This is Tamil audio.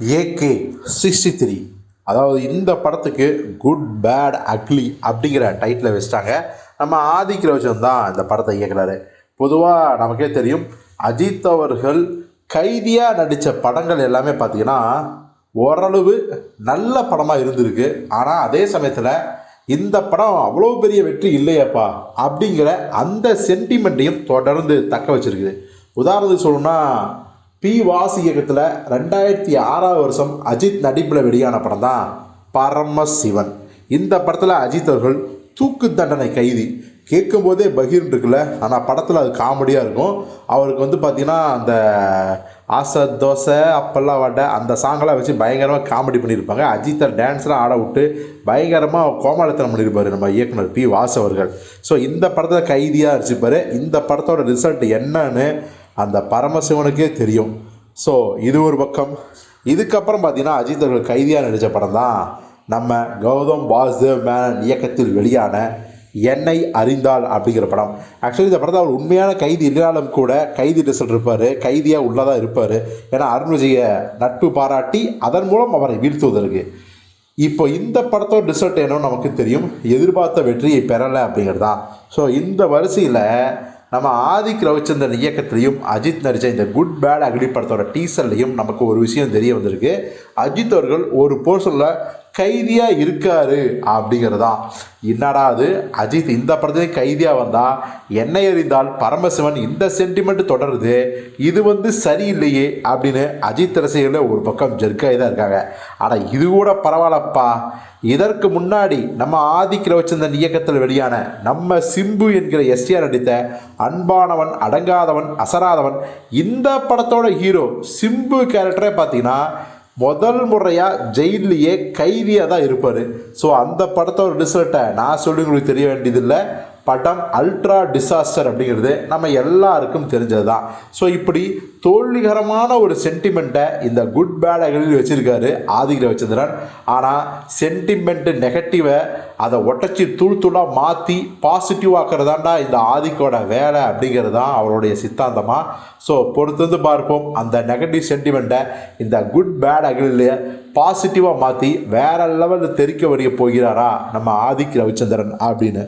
ஏகே சிக்ஸ்டி த்ரீ அதாவது இந்த படத்துக்கு குட் பேட் அக்லி அப்படிங்கிற டைட்டில் வச்சிட்டாங்க. நம்ம ஆதிக் தான் இந்த படத்தை இயக்குறாரு. பொதுவாக நமக்கே தெரியும் அஜித் அவர்கள் கைதியாக நடித்த படங்கள் எல்லாமே பார்த்தீங்கன்னா ஓரளவு நல்ல படமாக இருந்திருக்கு. ஆனால் அதே சமயத்தில் இந்த படம் அவ்வளோ பெரிய வெற்றி இல்லையப்பா அப்படிங்கிற அந்த சென்டிமெண்ட்டையும் தொடர்ந்து தக்க வச்சுருக்குது. உதாரணத்துக்கு சொல்லணும்னா பி வாசு இயக்கத்தில் ரெண்டாயிரத்தி ஆறாவது வருஷம் அஜித் நடிப்பில் வெளியான படம் தான் பரமசிவன். இந்த படத்தில் அஜித் அவர்கள் தூக்கு தண்டனை கைதி. கேட்கும்போதே பகீர் இருக்குல்ல ஆனால் படத்தில் அது காமெடியாக இருக்கும். அவருக்கு வந்து பார்த்திங்கன்னா அந்த ஆசை தோசை அப்பெல்லாம் வடை அந்த சாங்கெல்லாம் வச்சு பயங்கரமாக காமெடி பண்ணியிருப்பாங்க. அஜித்தை டான்ஸ்லாம் ஆட விட்டு பயங்கரமாக கோமாளித்தனம் பண்ணியிருப்பார் நம்ம இயக்குனர் பி வாசு அவர்கள். ஸோ இந்த படத்தில் கைதியாக இருந்துச்சுப்பார் இந்த படத்தோட ரிசல்ட் என்னன்னு அந்த பரமசிவனுக்கே தெரியும். ஸோ இது ஒரு பக்கம். இதுக்கப்புறம் பார்த்தீங்கன்னா அஜித் அவர்கள் கைதியாக நடித்த படம் தான் நம்ம கௌதம் வாசுதேவ் மேனன் இயக்கத்தில் வெளியான என்னை அறிந்தால் அப்படிங்கிற படம். ஆக்சுவலி இந்த படத்தை அவர் உண்மையான கைதி இல்லைனாலும் கூட கைதி ரிசல்ட் இருப்பார். கைதியாக உள்ளதாக இருப்பார். ஏன்னா அருண் விஜய நட்பு பாராட்டி அதன் மூலம் அவரை வீழ்த்துவதற்கு. இப்போ இந்த படத்தோட ரிசல்ட் என்னன்னு நமக்கு தெரியும். எதிர்பார்த்த வெற்றியை பெறலை அப்படிங்கிறது தான் ஸோ இந்த வரிசையில் நம்ம ஆதிக் ரவிச்சந்திரன் இயக்கத்திலையும் அஜித் நடித்த இந்த குட் பேட் அக்லி படத்தோட டீசர்லையும் நமக்கு ஒரு விஷயம் தெரிய வந்திருக்கு. அஜித் அவர்கள் ஒரு போர்ஷனில் கைதியாக இருக்காரு அப்படிங்கிறதா. என்னடா அது? அஜித் இந்த படத்துலேயும் கைதியாக வந்தால் என்னை அறிந்தால் பரமசிவன் இந்த சென்டிமெண்ட் தொடருது. இது வந்து சரியில்லையே அப்படின்னு அஜித் ரசிகர்கள் ஒரு பக்கம் ஜெர்க்காகி தான் இருக்காங்க. ஆனால் இது கூட பரவாயில்லப்பா. இதற்கு முன்னாடி நம்ம ஆதிக்கில் வச்சிருந்த இயக்கத்தில் வெளியான நம்ம சிம்பு என்கிற எஸ்டிஆர் நடித்த அன்பானவன் அடங்காதவன் அசராதவன் இந்த படத்தோட ஹீரோ சிம்பு கேரக்டரே பார்த்தீங்கன்னா முதல் முறையாக ஜெயிலேயே கைதியாக தான் இருப்பார். ஸோ அந்த படத்தோட ரிசல்ட்டை நான் சொல்லி உங்களுக்கு தெரிய வேண்டியதில்லை. படம் அல்ட்ரா டிசாஸ்டர் அப்படிங்கிறது நம்ம எல்லாருக்கும் தெரிஞ்சது தான் ஸோ இப்படி தோல்விகரமான ஒரு சென்டிமெண்ட்டை இந்த குட் பேட் அகலில் வச்சுருக்காரு ஆதிக்க ரவிச்சந்திரன் ஆனால் சென்டிமெண்ட்டு நெகட்டிவை அதை ஒட்டச்சி தூள் தூளாக மாற்றி பாசிட்டிவ் ஆக்கிறதாண்டா இந்த ஆதிக்கோட வேலை அப்படிங்கிறது தான் அவருடைய சித்தாந்தமாக ஸோ பொறுத்து வந்து பார்ப்போம். அந்த நெகட்டிவ் சென்டிமெண்ட்டை இந்த குட் பேட் அகலில் பாசிட்டிவாக மாற்றி வேற லெவலில் தெரிக்க வரைய போகிறாரா நம்ம ஆதிக் ரவிச்சந்திரன் அப்படின்னு.